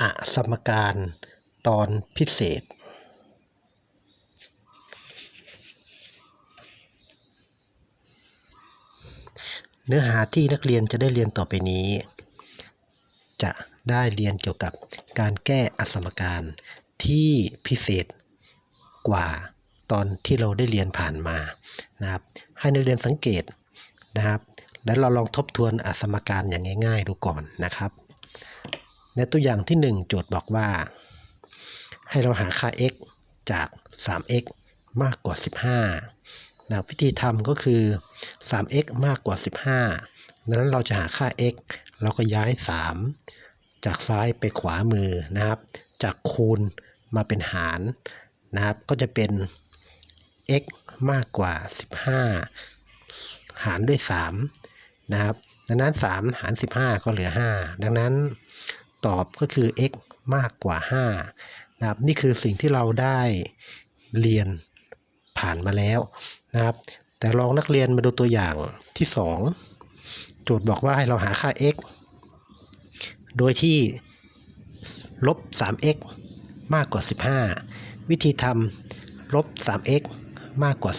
อสมการตอนพิเศษ เนื้อหาที่นักเรียนจะได้เรียนต่อไปนี้ จะได้เรียนเกี่ยวกับการแก้อสมการที่พิเศษกว่าตอนที่เราได้เรียนผ่านมานะครับ ให้นักเรียนสังเกตนะครับ แล้วเราลองทบทวนอสมการอย่างง่าย ๆ ดูก่อนนะครับ ในตัวอย่างที่ 1 โจทย์บอกว่า ให้เราหาค่า x จาก 3x มากกว่า 15นะวิธีทำก็คือ 3x มากกว่า 15ดังนั้นเราจะหาค่า x เราก็ย้าย 3 จากซ้ายไปขวามือนะครับ จากคูณมาเป็นหารนะครับ ก็จะเป็น x มากกว่า 15 หารด้วย 3 นะครับ ดังนั้น 3 หาร 15 ก็เหลือ 5 ดังนั้น ตอบก็คือ x มากกว่า5นะครับนี่คือสิ่งที่เราได้เรียนผ่านมาแล้วนะครับ แต่ลองนักเรียนมาดูตัวอย่างที่ 2 โจทย์บอกว่าให้เราหาค่า x โดยที่ลบ 3x มากกว่า 15 วิธีทำลบ 3x มากกว่า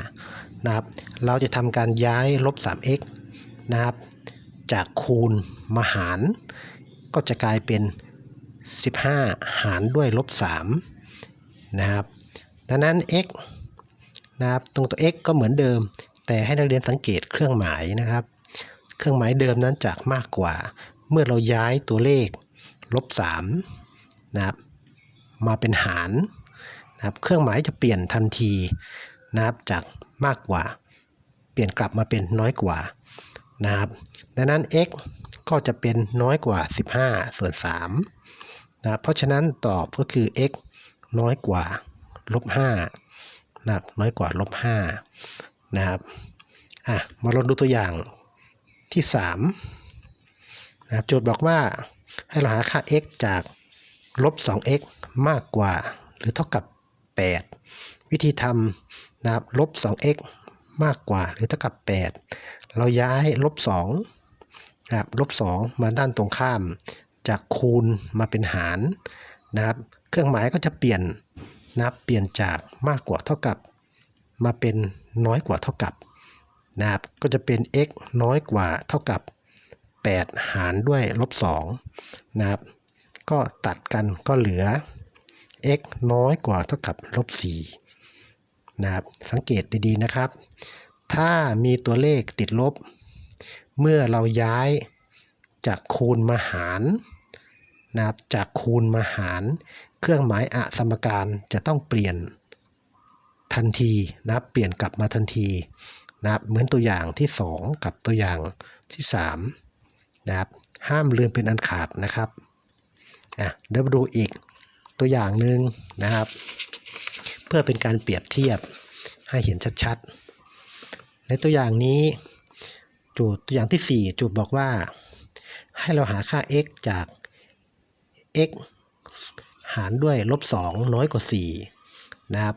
15นะครับ เราจะทำการย้ายลบ 3x นะครับ จากคูณมาหาร ก็จะกลายเป็น 15 หารด้วยลบ3นะครับดังนั้น x นะครับตรงตัว x ก็เหมือนเดิม แต่ให้นักเรียนสังเกตเครื่องหมายนะครับ เครื่องหมายเดิมนั้นจากมากกว่า เมื่อเราย้ายตัวเลขลบ3นะครับมาเป็นหารนะครับเครื่องหมายจะเปลี่ยนทันทีนะครับจากมากกว่า เปลี่ยนกลับมาเป็นน้อยกว่านะครับดังนั้น x ก็จะเป็นน้อยกว่า 15 ส่วน3นะเพราะฉะนั้นตอบก็คือ x น้อยกว่าลบ5นะครับน้อยกว่าลบ5นะครับอะมาลองดูตัวอย่างที่3นะครับโจทย์บอกว่าให้เราหาค่า x จากลบ 2x มากกว่าหรือเท่ากับ 8 วิธีทำนะครับลบ 2x มากกว่าหรือเท่ากับ 8 เราย้ายลบ 2 นะครับลบ2มาด้านตรงข้าม จากคูณมาเป็นหารนะครับ เครื่องหมายก็จะเปลี่ยนนะครับเปลี่ยนจากมากกว่าเท่ากับ มาเป็นน้อยกว่าเท่ากับนะครับก็จะเป็น x น้อยกว่าเท่ากับ 8 หารด้วยลบ2นะครับ ก็ตัดกันก็เหลือ x น้อยกว่าเท่ากับลบ4นะครับ สังเกตดีๆนะครับ ถ้ามีตัวเลขติดลบ เมื่อเราย้ายจากคูณมาหารนะครับจากคูณมาหาร เครื่องหมายอสมการจะต้องเปลี่ยนทันทีนะครับเปลี่ยนกลับมาทันทีนะครับเหมือนตัวอย่างที่ 2 กับตัวอย่างที่3นะครับห้ามลืมเป็นอันขาดนะครับอะเดี๋ยวมาดูอีกตัวอย่างหนึ่งนะครับ เพื่อเป็นการเปรียบเทียบให้เห็นชัดๆ ในตัวอย่างนี้ โจทย์ตัวอย่างที่ 4 โจทย์บอกว่า ให้เราหาค่า x จาก x หารด้วยลบ2น้อยกว่า 4 นะครับ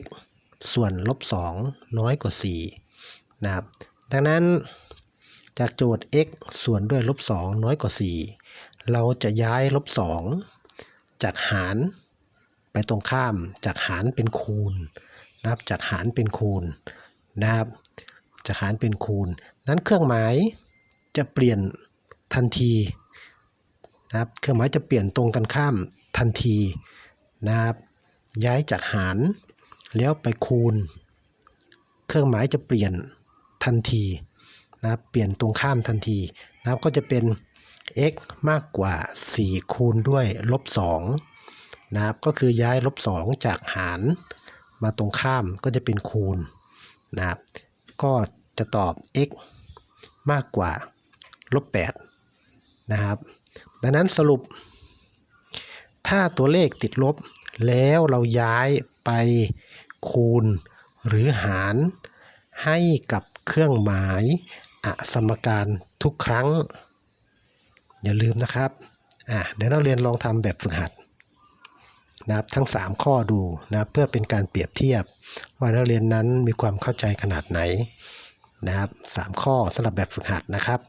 x ส่วนลบ2น้อยกว่า 4 นะครับ ดังนั้นจากโจทย์ x ส่วนด้วยลบ2น้อยกว่า 4 เราจะย้ายลบ2จากหารไปตรงข้ามจากหารเป็นคูณนะครับ จากหารเป็นคูณนะครับ จากหารเป็นคูณ นั้นเครื่องหมายจะเปลี่ยนทันทีนะครับ เครื่องหมายจะเปลี่ยนตรงกันข้ามทันทีนะครับ ย้ายจากหารแล้วไปคูณ เครื่องหมายจะเปลี่ยนทันทีนะครับ เปลี่ยนตรงข้ามทันทีนะครับ ก็จะเป็น x มากกว่า 4 คูณด้วยลบ2นะครับ ก็คือย้ายลบ2จากหารมาตรงข้ามก็จะเป็นคูณนะครับ ก็ จะตอบ x มากกว่าลบ8นะครับ ดังนั้นสรุป ถ้าตัวเลขติดลบ แล้วเราย้ายไปคูณหรือหารให้กับเครื่องหมายอสมการทุกครั้ง อย่าลืมนะครับอะเดี๋ยวเราเรียนลองทำแบบฝึกหัดนะครับทั้ง 3 ข้อดูนะเพื่อเป็นการเปรียบเทียบ ว่านักเรียนนั้นมีความเข้าใจขนาดไหน นะครับ 3 ข้อสำหรับแบบฝึกหัดนะครับ